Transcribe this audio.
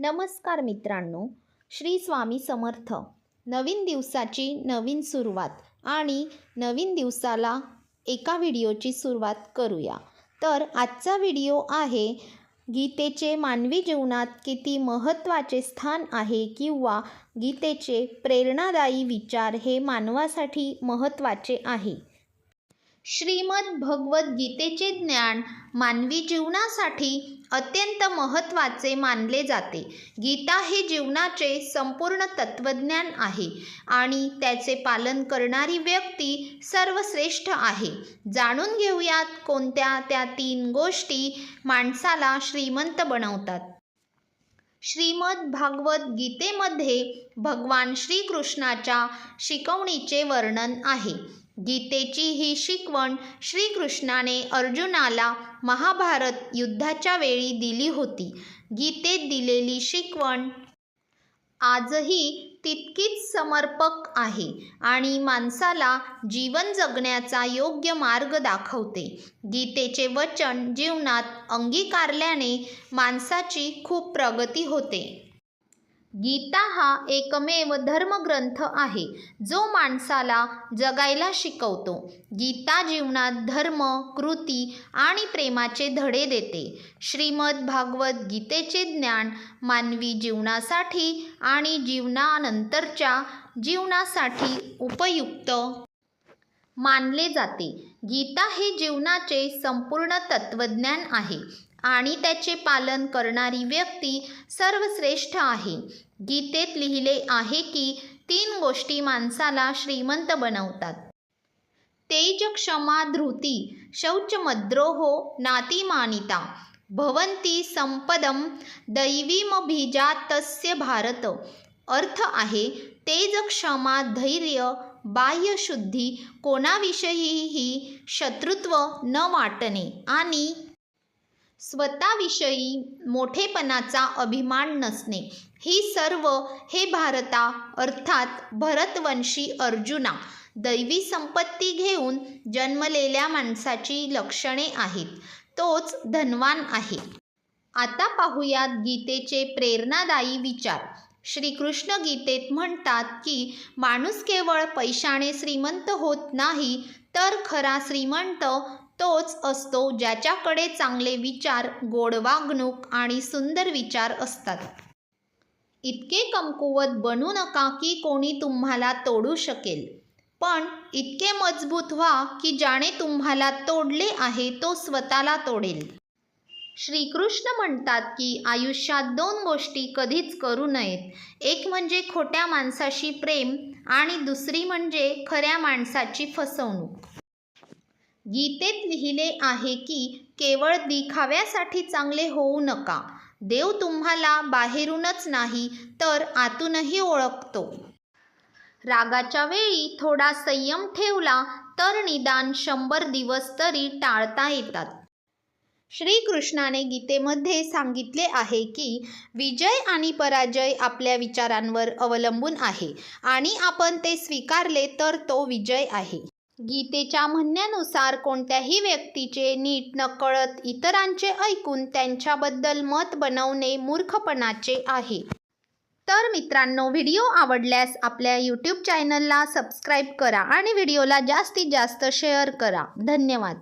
नमस्कार मित्रांनो श्री स्वामी समर्थ. नवीन दिवसाची नवीन सुरुवात आणि नवीन दिवसाला एका व्हिडिओची सुरुवात करूया. तर आजचा व्हिडिओ आहे गीतेचे मानवी जीवनात किती महत्त्वाचे स्थान आहे किंवा गीतेचे प्रेरणादायी विचार हे मानवासाठी महत्त्वाचे आहे. श्रीमद भगवद्गीतेचे ज्ञान मानवी जीवनासाठी अत्यंत महत्त्वाचे मानले जाते. गीता हे जीवनाचे संपूर्ण तत्त्वज्ञान आहे आणि त्याचे पालन करणारी व्यक्ती सर्वश्रेष्ठ आहे. जाणून घेऊयात कोणत्या त्या तीन गोष्टी माणसाला श्रीमंत बनवतात. श्रीमद भागवत गीतेमध्ये भगवान श्रीकृष्णाच्या शिकवणीचे वर्णन आहे. गीतेची ही शिकवण श्रीकृष्णाने अर्जुनाला महाभारत युद्धाच्या वेळी दिली होती. गीतेत दिलेली शिकवण आजही तितकीच समर्पक आहे आणि माणसाला जीवन जगण्याचा योग्य मार्ग दाखवते. गीतेचे वचन जीवनात अंगीकारल्याने माणसाची खूप प्रगती होते. गीता हा एकमेव धर्मग्रंथ आहे जो माणसाला जगायला शिकवतो. गीता जीवनात धर्म कृती आणि प्रेमाचे धडे देते. श्रीमद भागवत गीतेचे ज्ञान मानवी जीवनासाठी आणि जीवनानंतरच्या जीवनासाठी उपयुक्त मानले जाते. गीता हे जीवनाचे संपूर्ण तत्त्वज्ञान आहे. आणि त्याचे पालन करणारी व्यक्ती सर्वश्रेष्ठ आहे. गीतेत लिहिले आहे की तीन गोष्टी माणसाला श्रीमंत बनवतात. तेज क्षमा धृती शौचमद्रोहो नातिमानिता भवंती संपदम दैवीमभिजातस्य भारत. अर्थ आहे तेज क्षमा धैर्य बाह्यशुद्धी कोणाविषयीही शत्रुत्व न वाटणे आणि स्वतःविषयी मोठेपणाचा अभिमान नसणे. ही सर्व हे भारता अर्थात भरतवंशी अर्जुना. दैवी संपत्ती घेऊन जन्मलेल्या माणसाची लक्षणे आहेत. तोच धनवान आहे. आता पाहूयात गीतेचे प्रेरणादायी विचार. श्रीकृष्ण गीतेत म्हणतात की माणूस केवळ पैशाने श्रीमंत होत नाही तर खरा श्रीमंत तोच असतो ज्याच्याकडे चांगले विचार गोड वागणूक आणि सुंदर विचार असतात. इतके कमकुवत बनू नका की कोणी तुम्हाला तोडू शकेल. पण इतके मजबूत व्हा की ज्याने तुम्हाला तोडले आहे तो स्वतःला तोडेल. श्रीकृष्ण म्हणतात की आयुष्यात दोन गोष्टी कधीच करू नयेत. एक म्हणजे खोट्या माणसाशी प्रेम आणि दुसरी म्हणजे खऱ्या माणसाची फसवणूक. गीतेत लिहिले आहे की केवळ दिखाव्यासाठी चांगले होऊ नका. देव तुम्हाला बाहेरूनच नाही तर आतूनही ओळखतो. रागाच्या वेळी थोडा संयम ठेवला तर निदान शंभर दिवस तरी टाळता येतात. श्रीकृष्णाने गीतेमध्ये सांगितले आहे की विजय आणि पराजय आपल्या विचारांवर अवलंबून आहे आणि आपण ते स्वीकारले तर तो विजय आहे. गीतेच्या म्हणण्यानुसार कोणत्याही व्यक्तीचे नीट नकळत इतरांचे ऐकून त्यांच्याबद्दल मत बनवणे मूर्खपणाचे आहे. तर मित्रांनो व्हिडिओ आवडल्यास आपल्या यूट्यूब चॅनलला सबस्क्राईब करा आणि व्हिडिओला जास्तीत जास्त शेअर करा. धन्यवाद.